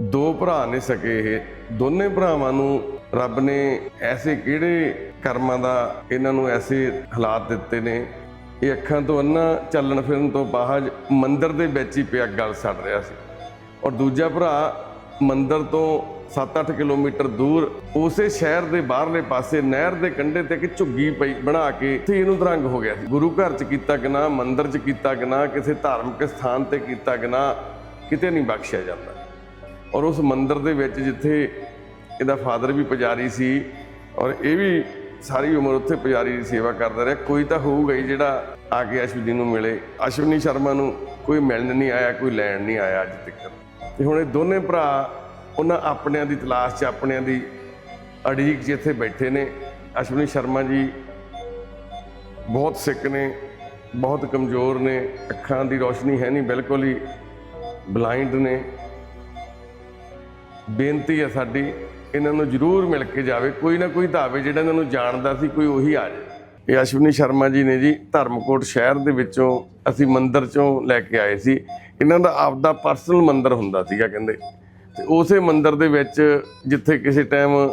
ਦੋ ਭਰਾ ਨੇ ਸਕੇ ਇਹ। ਦੋਨੇ ਭਰਾਵਾਂ ਨੂੰ ਰੱਬ ਨੇ ਐਸੇ ਕਿਹੜੇ ਕਰਮਾਂ ਦਾ ਇਹਨਾਂ ਨੂੰ ਐਸੇ ਹਾਲਾਤ ਦਿੱਤੇ ਨੇ। ਇਹ ਅੱਖਾਂ ਤੋਂ ਅੰਨਾ ਚੱਲਣ ਫਿਰਨ ਤੋਂ ਬਾਹਰ ਮੰਦਰ ਦੇ ਵਿੱਚ ਹੀ ਪਿਆ ਗੱਲ ਸੜ ਰਿਹਾ ਸੀ। ਔਰ ਦੂਜਾ ਭਰਾ ਮੰਦਰ ਤੋਂ 7-8 ਕਿਲੋਮੀਟਰ ਦੂਰ ਉਸੇ ਸ਼ਹਿਰ ਦੇ ਬਾਹਰਲੇ ਪਾਸੇ ਨਹਿਰ ਦੇ ਕੰਢੇ ਤੇ ਇੱਕ ਝੁੱਗੀ ਪਈ ਬਣਾ ਕੇ ਤੇ ਇਹਨੂੰ ਦਰੰਗ ਹੋ ਗਿਆ ਸੀ। ਗੁਰੂ ਘਰ ਚ ਕੀਤਾ ਗਨਾ ਮੰਦਰ ਚ ਕੀਤਾ ਗਨਾ ਕਿਸੇ ਧਾਰਮਿਕ ਸਥਾਨ ਤੇ ਕੀਤਾ ਗਨਾ ਕਿਤੇ ਨਹੀਂ ਬਖਸ਼ਿਆ ਜਾਂਦਾ। ਔਰ ਉਸ ਮੰਦਿਰ ਦੇ ਵਿੱਚ ਜਿੱਥੇ ਇਹਦਾ ਫਾਦਰ ਵੀ ਪੁਜਾਰੀ ਸੀ, ਔਰ ਇਹ ਵੀ ਸਾਰੀ ਉਮਰ ਉੱਥੇ ਪੁਜਾਰੀ ਦੀ ਸੇਵਾ ਕਰਦਾ ਰਿਹਾ। ਕੋਈ ਤਾਂ ਹੋਊਗਾ ਹੀ ਜਿਹੜਾ ਆ ਕੇ ਅਸ਼ਵਨੀ ਨੂੰ ਮਿਲੇ। ਅਸ਼ਵਨੀ ਸ਼ਰਮਾ ਨੂੰ ਕੋਈ ਮਿਲਣ ਨਹੀਂ ਆਇਆ, ਕੋਈ ਲੈਣ ਨਹੀਂ ਆਇਆ ਅੱਜ ਤੱਕ। ਤੇ ਹੁਣ ਇਹ ਦੋਨੇ ਭਰਾ ਉਹਨਾਂ ਆਪਣਿਆਂ ਦੀ ਤਲਾਸ਼ 'ਚ, ਆਪਣਿਆਂ ਦੀ ਅੜੀਕ 'ਚ ਇੱਥੇ ਬੈਠੇ ਨੇ। ਅਸ਼ਵਨੀ ਸ਼ਰਮਾ ਜੀ ਬਹੁਤ ਸਿੱਕ ਨੇ, ਬਹੁਤ ਕਮਜ਼ੋਰ ਨੇ। ਅੱਖਾਂ ਦੀ ਰੋਸ਼ਨੀ ਹੈ ਨਹੀਂ, ਬਿਲਕੁਲ ਹੀ ਬਲਾਈਂਡ ਨੇ। ਬੇਨਤੀ ਹੈ ਸਾਡੀ, ਇਹਨਾਂ ਨੂੰ ਜ਼ਰੂਰ ਮਿਲ ਕੇ ਜਾਵੇ, ਕੋਈ ਨਾ ਕੋਈ ਤਾਂ ਜਿਹੜਾ ਇਹਨਾਂ ਨੂੰ ਜਾਣਦਾ ਸੀ, ਕੋਈ ਉਹੀ ਆ ਜਾਵੇ। ਇਹ ਅਸ਼ਵਨੀ ਸ਼ਰਮਾ ਜੀ ਨੇ ਜੀ ਧਰਮਕੋਟ ਸ਼ਹਿਰ ਦੇ ਵਿੱਚੋਂ ਅਸੀਂ ਮੰਦਿਰ ਚੋਂ ਲੈ ਕੇ ਆਏ ਸੀ। ਇਹਨਾਂ ਦਾ ਆਪਦਾ ਪਰਸਨਲ ਮੰਦਿਰ ਹੁੰਦਾ ਸੀਗਾ ਕਹਿੰਦੇ। ਤੇ ਉਸੇ ਮੰਦਿਰ ਦੇ ਵਿੱਚ ਜਿੱਥੇ ਕਿਸੇ ਟਾਈਮ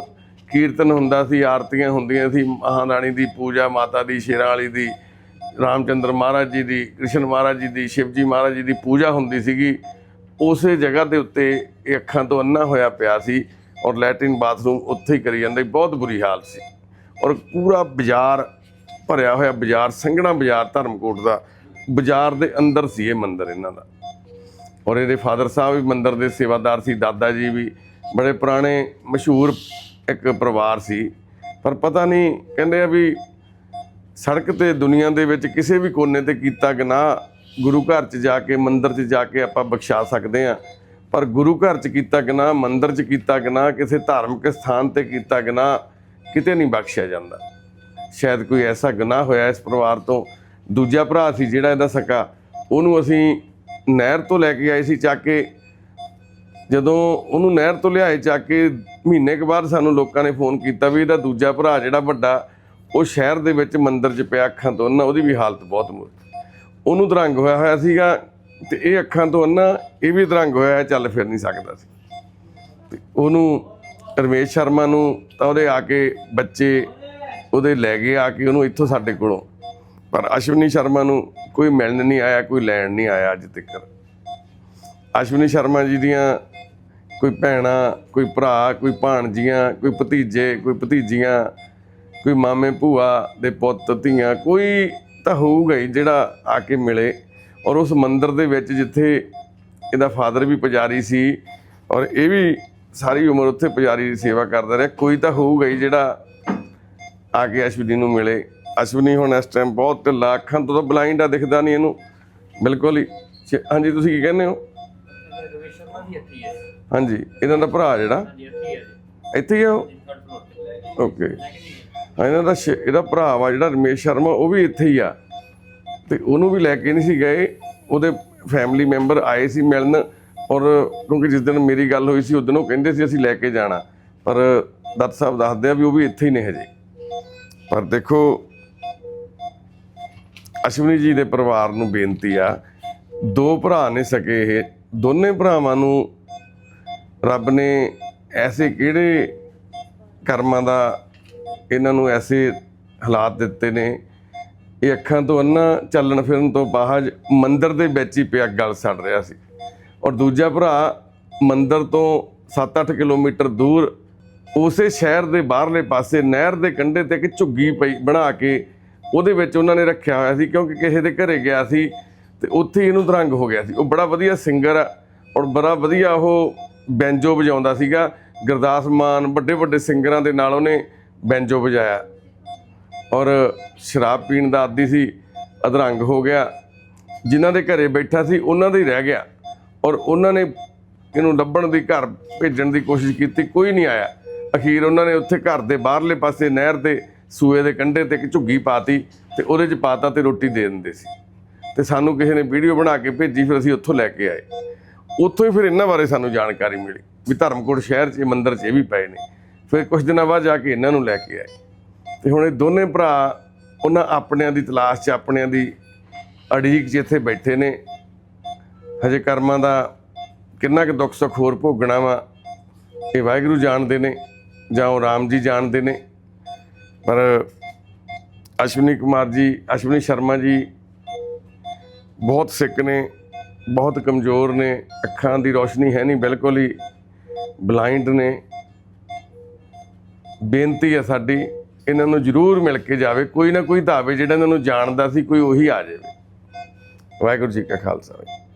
ਕੀਰਤਨ ਹੁੰਦਾ ਸੀ, ਆਰਤੀਆਂ ਹੁੰਦੀਆਂ ਸੀ, ਮਹਾਰਾਣੀ ਦੀ ਪੂਜਾ, ਮਾਤਾ ਦੀ ਸ਼ੇਰਾਂ ਵਾਲੀ ਦੀ, ਰਾਮਚੰਦਰ ਮਹਾਰਾਜ ਜੀ ਦੀ, ਕ੍ਰਿਸ਼ਨ ਮਹਾਰਾਜ ਜੀ ਦੀ, ਸ਼ਿਵਜੀ ਮਹਾਰਾਜ ਜੀ ਦੀ ਪੂਜਾ ਹੁੰਦੀ ਸੀਗੀ। ਉਸੇ ਜਗ੍ਹਾ ਦੇ ਉੱਤੇ ਇਹ ਅੱਖਾਂ ਤੋਂ ਅੰਨਾ ਹੋਇਆ ਪਿਆ ਸੀ ਔਰ ਲੈਟਰਿਨ ਬਾਥਰੂਮ ਉੱਥੇ ਹੀ ਕਰੀ ਜਾਂਦੇ, ਬਹੁਤ ਬੁਰੀ ਹਾਲਤ ਸੀ। ਔਰ ਪੂਰਾ ਬਾਜ਼ਾਰ ਭਰਿਆ ਹੋਇਆ ਬਾਜ਼ਾਰ, ਸੰਘਣਾ ਬਾਜ਼ਾਰ ਧਰਮਕੋਟ ਦਾ, ਬਾਜ਼ਾਰ ਦੇ ਅੰਦਰ ਸੀ ਇਹ ਮੰਦਿਰ ਇਹਨਾਂ ਦਾ। ਔਰ ਇਹਦੇ ਫਾਦਰ ਸਾਹਿਬ ਵੀ ਮੰਦਿਰ ਦੇ ਸੇਵਾਦਾਰ ਸੀ, ਦਾਦਾ ਜੀ ਵੀ, ਬੜੇ ਪੁਰਾਣੇ ਮਸ਼ਹੂਰ ਇੱਕ ਪਰਿਵਾਰ ਸੀ। ਪਰ ਪਤਾ ਨਹੀਂ, ਕਹਿੰਦੇ ਆ ਵੀ ਸੜਕ ਤੇ ਦੁਨੀਆ ਦੇ ਵਿੱਚ ਕਿਸੇ ਵੀ ਕੋਨੇ ਤੇ ਕੀਤਾ ਗੁਨਾਹ ਗੁਰੂ ਘਰ 'ਚ ਜਾ ਕੇ, ਮੰਦਿਰ 'ਚ ਜਾ ਕੇ ਆਪਾਂ ਬਖਸ਼ਾ ਸਕਦੇ ਆ ਪਰ ਗੁਰੂ ਘਰ 'ਚ ਕੀਤਾ ਗੁਨਾਹ ਮੰਦਿਰ 'ਚ ਕੀਤਾ ਗੁਨਾਹ ਕਿਸੇ ਧਾਰਮਿਕ ਸਥਾਨ ਤੇ ਕੀਤਾ ਗੁਨਾਹ ਕਿਤੇ ਨਹੀਂ ਬਖਸ਼ਿਆ ਜਾਂਦਾ। ਸ਼ਾਇਦ ਕੋਈ ਐਸਾ ਗਨਾਹ ਹੋਇਆ ਇਸ ਪਰਿਵਾਰ ਤੋਂ। ਦੂਜਾ ਭਰਾ ਸੀ ਜਿਹੜਾ ਇਹਦਾ ਸਕਾ, ਉਹਨੂੰ ਅਸੀਂ ਨਹਿਰ ਤੋਂ ਲੈ ਕੇ ਆਏ ਸੀ ਚੱਕ ਕੇ। ਜਦੋਂ ਉਹਨੂੰ ਨਹਿਰ ਤੋਂ ਲਿਆਏ ਚੱਕ ਕੇ, ਮਹੀਨੇ ਕੁ ਬਾਅਦ ਸਾਨੂੰ ਲੋਕਾਂ ਨੇ ਫੋਨ ਕੀਤਾ ਵੀ ਇਹਦਾ ਦੂਜਾ ਭਰਾ ਜਿਹੜਾ ਵੱਡਾ, ਉਹ ਸ਼ਹਿਰ ਦੇ ਵਿੱਚ ਮੰਦਰ 'ਚ ਪਿਆ ਅੱਖਾਂ ਤੋਂ। ਅੰਨਾ ਉਹਦੀ ਵੀ ਹਾਲਤ ਬਹੁਤ ਮੁਰ ਉਹਨੂੰ ਦਰੰਗ ਹੋਇਆ ਹੋਇਆ ਸੀਗਾ ਤੇ ਇਹ ਅੱਖਾਂ ਤੋਂ ਅੰਨਾ ਇਹ ਵੀ ਦਰੰਗ ਹੋਇਆ ਚੱਲ ਫਿਰ ਨਹੀਂ ਸਕਦਾ ਸੀ। ਤੇ ਉਹਨੂੰ ਰਮੇਸ਼ ਸ਼ਰਮਾ ਨੂੰ ਤਾਂ ਉਹਦੇ ਆ ਕੇ ਬੱਚੇ ਉਹਦੇ ਲੈ ਗਏ, ਆ ਕੇ ਉਹਨੂੰ ਇੱਥੋਂ ਸਾਡੇ ਕੋਲੋਂ। ਪਰ ਅਸ਼ਵਨੀ ਸ਼ਰਮਾ ਨੂੰ ਕੋਈ ਮਿਲਣ ਨਹੀਂ ਆਇਆ, ਕੋਈ ਲੈਣ ਨਹੀਂ ਆਇਆ ਅੱਜ ਤੱਕ। ਅਸ਼ਵਨੀ ਸ਼ਰਮਾ ਜੀ ਦੀਆਂ ਕੋਈ ਭੈਣਾਂ, ਕੋਈ ਭਰਾ, ਕੋਈ ਭਾਣਜੀਆਂ, ਕੋਈ ਭਤੀਜੇ, ਕੋਈ ਭਤੀਜੀਆਂ, ਕੋਈ ਮਾਮੇ ਭੂਆ ਦੇ ਪੁੱਤ, ਧੀਆਂ, ਕੋਈ ਤਾਂ ਹੋਊਗਾ ਹੀ ਜਿਹੜਾ ਆ ਕੇ ਮਿਲੇ ਔਰ ਉਸ ਮੰਦਿਰ ਦੇ ਵਿੱਚ ਜਿੱਥੇ ਇਹਦਾ ਫਾਦਰ ਵੀ ਪੁਜਾਰੀ ਸੀ ਔਰ ਇਹ ਵੀ ਸਾਰੀ ਉਮਰ ਉੱਥੇ ਪੁਜਾਰੀ ਦੀ ਸੇਵਾ ਕਰਦਾ ਰਿਹਾ, ਕੋਈ ਤਾਂ ਹੋਊਗਾ ਹੀ ਜਿਹੜਾ ਆ ਕੇ ਅਸ਼ਵਨੀ ਨੂੰ ਮਿਲੇ। ਅਸ਼ਵਨੀ ਹੁਣ ਇਸ ਟਾਈਮ ਬਹੁਤ ਢਿੱਲਾ ਤੋਂ ਤਾਂ ਬਲਾਈਂਡ ਆ, ਦਿਖਦਾ ਨਹੀਂ ਇਹਨੂੰ। ਬਿਲਕੁਲ ਹੀ। ਸ਼ੇ- ਹਾਂਜੀ, ਤੁਸੀਂ ਕੀ ਕਹਿੰਦੇ ਹੋ? ਹਾਂਜੀ, ਇਹਨਾਂ ਦਾ ਭਰਾ ਜਿਹੜਾ? ਇੱਥੇ ਹੀ ਆ ਉਹ? ਓਕੇ। ਇਹਨਾਂ ਦਾ ਸ਼- ਇਹਦਾ ਭਰਾ ਵਾ ਜਿਹੜਾ ਰਮੇਸ਼ ਸ਼ਰਮਾ, ਉਹ ਵੀ ਇੱਥੇ ਹੀ ਆ। ਤੇ ਉਹਨੂੰ ਵੀ ਲੈ ਕੇ ਨਹੀਂ ਸੀ ਗਏ। ਉਹਦੇ ਫੈਮਿਲੀ ਮੈਂਬਰ ਆਏ ਸੀ ਮਿਲਣ ਔਰ ਕਿਉਂਕਿ ਜਿਸ ਦਿਨ ਮੇਰੀ ਗੱਲ ਹੋਈ ਸੀ, ਉਸ ਦਿਨ ਉਹ ਕਹਿੰਦੇ ਸੀ ਅਸੀਂ ਲੈ ਕੇ ਜਾਣਾ। ਪਰ ਦੱਤ ਸਾਹਿਬ ਦੱਸਦੇ ਆ ਵੀ ਉਹ ਵੀ ਇੱਥੇ ਹੀ ਨੇ ਹਜੇ। ਪਰ ਦੇਖੋ, ਅਸ਼ਵਨੀ ਜੀ ਦੇ ਪਰਿਵਾਰ ਨੂੰ ਬੇਨਤੀ ਆ, ਦੋ ਭਰਾ ਨੇ ਸਕੇ ਇਹ। ਦੋਨੇ ਭਰਾਵਾਂ ਨੂੰ ਰੱਬ ਨੇ ਐਸੇ ਕਿਹੜੇ ਕਰਮਾਂ ਦਾ ਇਹਨਾਂ ਨੂੰ ਐਸੇ ਹਾਲਾਤ ਦਿੱਤੇ ਨੇ, ਇਹ ਅੱਖਾਂ ਤੋਂ ਅੰਨਾ ਚੱਲਣ ਫਿਰਨ ਤੋਂ ਬਾਹਰ ਮੰਦਰ ਦੇ ਵਿੱਚ ਹੀ ਪਿਆ ਗਲ ਸੜ ਰਿਹਾ ਸੀ। ਔਰ ਦੂਜਾ ਭਰਾ ਮੰਦਰ ਤੋਂ 7-8 ਕਿਲੋਮੀਟਰ ਦੂਰ ਉਸੇ ਸ਼ਹਿਰ ਦੇ ਬਾਹਰਲੇ ਪਾਸੇ ਨਹਿਰ ਦੇ ਕੰਢੇ ਤੇ ਇੱਕ ਝੁੱਗੀ ਪਈ ਬਣਾ ਕੇ ਉਹਦੇ ਵਿੱਚ ਉਹਨਾਂ ਨੇ ਰੱਖਿਆ ਹੋਇਆ ਸੀ, ਕਿਉਂਕਿ ਕਿਸੇ ਦੇ ਘਰੇ ਗਿਆ ਸੀ ਤੇ ਉੱਥੇ ਹੀ ਇਹਨੂੰ ਦਰੰਗ ਹੋ ਗਿਆ ਸੀ। ਉਹ ਬੜਾ ਵਧੀਆ ਸਿੰਗਰ ਆ ਔਰ ਬੜਾ ਵਧੀਆ ਉਹ ਬੈਂਜੋ ਵਜਾਉਂਦਾ ਸੀਗਾ। ਗੁਰਦਾਸ ਮਾਨ ਵੱਡੇ ਵੱਡੇ ਸਿੰਗਰਾਂ ਦੇ ਨਾਲ ਉਹਨੇ ਬੈਂਜੋ ਵਜਾਇਆ। ਔਰ ਸ਼ਰਾਬ ਪੀਣ ਦਾ ਆਦੀ ਸੀ, ਅਧਰੰਗ ਹੋ ਗਿਆ। ਜਿਨ੍ਹਾਂ ਦੇ ਘਰੇ ਬੈਠਾ ਸੀ, ਉਹਨਾਂ ਦੇ ਹੀ ਰਹਿ ਗਿਆ। ਔਰ ਉਹਨਾਂ ਨੇ ਇਹਨੂੰ ਲੱਭਣ ਦੀ, ਘਰ ਭੇਜਣ ਦੀ ਕੋਸ਼ਿਸ਼ ਕੀਤੀ, ਕੋਈ ਨਹੀਂ ਆਇਆ। ਅਖੀਰ ਉਹਨਾਂ ਨੇ ਉੱਥੇ ਘਰ ਦੇ ਬਾਹਰਲੇ ਪਾਸੇ, ਨਹਿਰ ਦੇ ਸੂਏ ਦੇ ਕੰਢੇ ਤੇ ਇੱਕ ਝੁੱਗੀ ਪਾਤੀ ਤੇ ਉਹਦੇ 'ਚ ਪਾਤਾ ਤੇ ਰੋਟੀ ਦੇ ਦਿੰਦੇ ਸੀ। ਤੇ ਸਾਨੂੰ ਕਿਸੇ ਨੇ ਵੀਡੀਓ ਬਣਾ ਕੇ ਭੇਜੀ, ਫਿਰ ਅਸੀਂ ਉੱਥੋਂ ਲੈ ਕੇ ਆਏ। ਉੱਥੋਂ ਹੀ ਫਿਰ ਇਹਨਾਂ ਬਾਰੇ ਸਾਨੂੰ ਜਾਣਕਾਰੀ ਮਿਲੀ ਵੀ ਧਰਮਕੋਟ ਸ਼ਹਿਰ 'ਚ, ਇਹ ਮੰਦਿਰ 'ਚ ਇਹ ਵੀ ਪਏ ਨੇ। ਫਿਰ ਕੁਝ ਦਿਨਾਂ ਬਾਅਦ ਜਾ ਕੇ ਇਹਨਾਂ ਨੂੰ ਲੈ ਕੇ ਆਏ। ਤੇ ਹੁਣ ਇਹ ਦੋਨੇ ਭਰਾ ਉਹਨਾਂ ਆਪਣਿਆਂ ਦੀ ਤਲਾਸ਼ 'ਚ, ਆਪਣਿਆਂ ਦੀ ਅੜੀਕ 'ਚ ਇੱਥੇ ਬੈਠੇ ਨੇ। ਹਜੇ ਕਰਮਾਂ ਦਾ ਕਿੰਨਾ ਕੁ ਦੁੱਖ ਸੁੱਖ ਹੋਰ ਭੋਗਣਾ ਵਾ, ਇਹ ਵਾਹਿਗੁਰੂ ਜਾਣਦੇ ਨੇ ਜਾਂ ਉਹ ਰਾਮ ਜੀ ਜਾਣਦੇ ਨੇ। ਪਰ ਅਸ਼ਵਨੀ ਕੁਮਾਰ ਜੀ, ਅਸ਼ਵਨੀ ਸ਼ਰਮਾ ਜੀ ਬਹੁਤ ਸਿੱਕ ਨੇ, ਬਹੁਤ ਕਮਜ਼ੋਰ ਨੇ, ਅੱਖਾਂ ਦੀ ਰੋਸ਼ਨੀ ਹੈ ਨਹੀਂ, ਬਿਲਕੁਲ ਹੀ ਬਲਾਈਂਡ ਨੇ। ਬੇਨਤੀ ਹੈ ਸਾਡੀ, ਇਹਨਾਂ ਨੂੰ ਜ਼ਰੂਰ ਮਿਲ ਕੇ ਜਾਵੇ, ਕੋਈ ਨਾ ਕੋਈ ਤਾਂ ਜਿਹੜਾ ਇਹਨਾਂ ਨੂੰ ਜਾਣਦਾ ਸੀ, ਕੋਈ ਉਹੀ ਆ ਜਾਵੇ। ਵਾਹਿਗੁਰੂ ਜੀ ਕਾ ਖਾਲਸਾ, ਵਾਹਿਗੁਰੂ